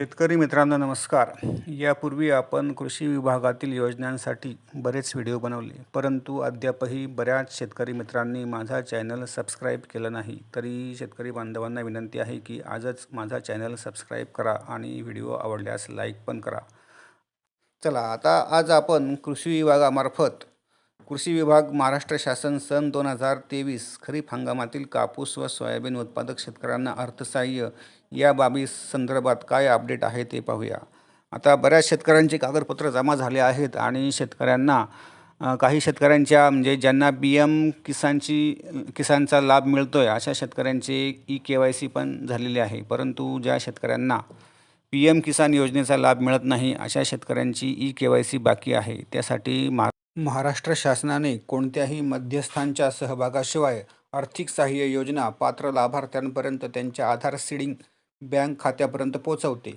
शेतकरी मित्रांनो नमस्कार. यापूर्वी आपण कृषी विभागातील योजनांसाठी बरेच व्हिडिओ बनवले परंतु अद्यापही बऱ्याच शेतकरी मित्रांनी माझा चॅनल सबस्क्राईब केलं नाही. तरी शेतकरी बांधवांना विनंती आहे की आजच माझा चॅनल सबस्क्राईब करा आणि व्हिडिओ आवडल्यास लाईक पण करा. चला आता आज आपण कृषी विभागामार्फत कृषी विभाग महाराष्ट्र शासन सन दोन हजार तेवीस खरीप हंगामातील कापूस व सोयाबीन उत्पादक शेतकऱ्यांना अर्थसहाय्य या बाबी संदर्भात काय अपडेट आहे ते पाहूया. आता बऱ्याच शेतकऱ्यांची कागदपत्र जमा झाले आहेत आणि शेतकऱ्यांना काही शेतकऱ्यांच्या म्हणजे ज्यांना बी एम किसानची किसानचा लाभ मिळतो आहे अशा शेतकऱ्यांचे ई के वाय सी पण झालेली आहे. परंतु ज्या शेतकऱ्यांना पी एम किसान योजनेचा लाभ मिळत नाही अशा शेतकऱ्यांची ई के वाय सी बाकी आहे. त्यासाठी मा महाराष्ट्र शासनाने कोणत्याही मध्यस्थांच्या सहभागाशिवाय आर्थिक सहाय्य योजना पात्र लाभार्थ्यांपर्यंत त्यांच्या आधार सीडिंग बँक खात्यापर्यंत पोचवते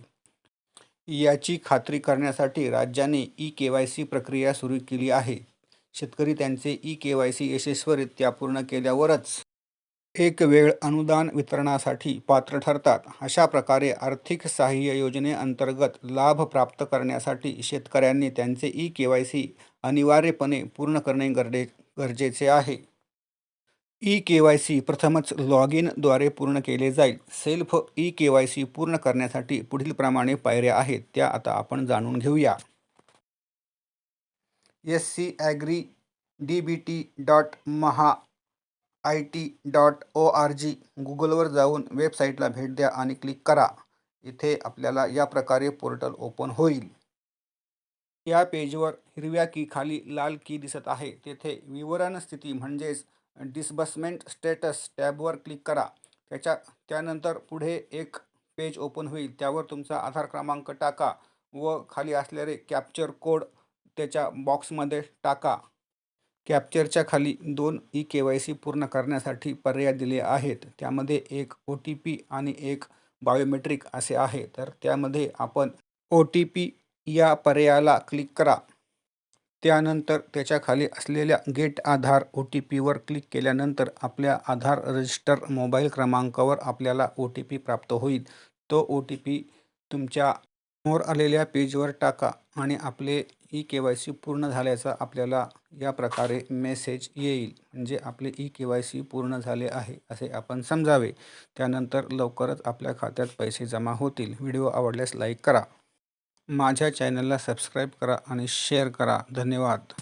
याची खात्री करण्यासाठी राज्याने ई के वाय सी प्रक्रिया सुरू केली आहे. शेतकरी त्यांचे ई के वाय सी यशस्वीरित्या पूर्ण केल्यावरच एक वेळ अनुदान वितरणासाठी पात्र ठरतात. अशा प्रकारे आर्थिक सहाय्य योजनेअंतर्गत लाभ प्राप्त करण्यासाठी शेतकऱ्यांनी त्यांचे ई के वाय सी अनिवार्यपणे पूर्ण करणे गरजे गरजेचे आहे. ई के वाय सी प्रथमच लॉग इनद्वारे पूर्ण केले जाईल. Self E K Y C पूर्ण करण्यासाठी पुढील प्रमाणे पायऱ्या आहेत त्या आता आपण जाणून घेऊया. S C agri D B T dot Maha I T dot O R G गुगलवर जाऊन वेबसाईटला भेट द्या आणि क्लिक करा. इथे आपल्याला या प्रकारे पोर्टल ओपन होईल. या पेजवर हिरव्या की खाली लाल की दिसत आहे. तेथे विवरण स्थिती म्हणजेच डिसबर्समेंट स्टेटस टॅबवर क्लिक करा. त्याच्या त्यानंतर पुढे एक पेज ओपन होईल. त्यावर तुमचा आधार क्रमांक टाका व खाली असलेले कॅप्चर कोड त्याच्या बॉक्समध्ये टाका. कॅप्चरच्या खाली दोन ई के वाय सी पूर्ण करण्यासाठी पर्याय दिले आहेत. त्यामध्ये एक ओ टी पी आणि एक बायोमेट्रिक असे आहे. तर त्यामध्ये आपण ओ टी पी या पर्यायाला क्लिक करा. त्यानंतर त्याच्याखाली असलेल्या गेट आधार ओ टी पीवर क्लिक केल्यानंतर आपल्या आधार रजिस्टर मोबाईल क्रमांकावर आपल्याला ओ टी पी प्राप्त होईल. तो ओ टी पी तुमच्या समोर आलेल्या पेजवर टाका आणि आपले ई के वाय सी पूर्ण झाल्याचा आपल्याला या प्रकारे मेसेज येईल. म्हणजे आपले ई के वाय सी पूर्ण झाले आहे असे आपण समजावे. त्यानंतर लवकरच आपल्या खात्यात पैसे जमा होतील. व्हिडिओ आवडल्यास लाईक करा. माझ्या चॅनलला सबस्क्राईब करा आणि शेअर करा. धन्यवाद.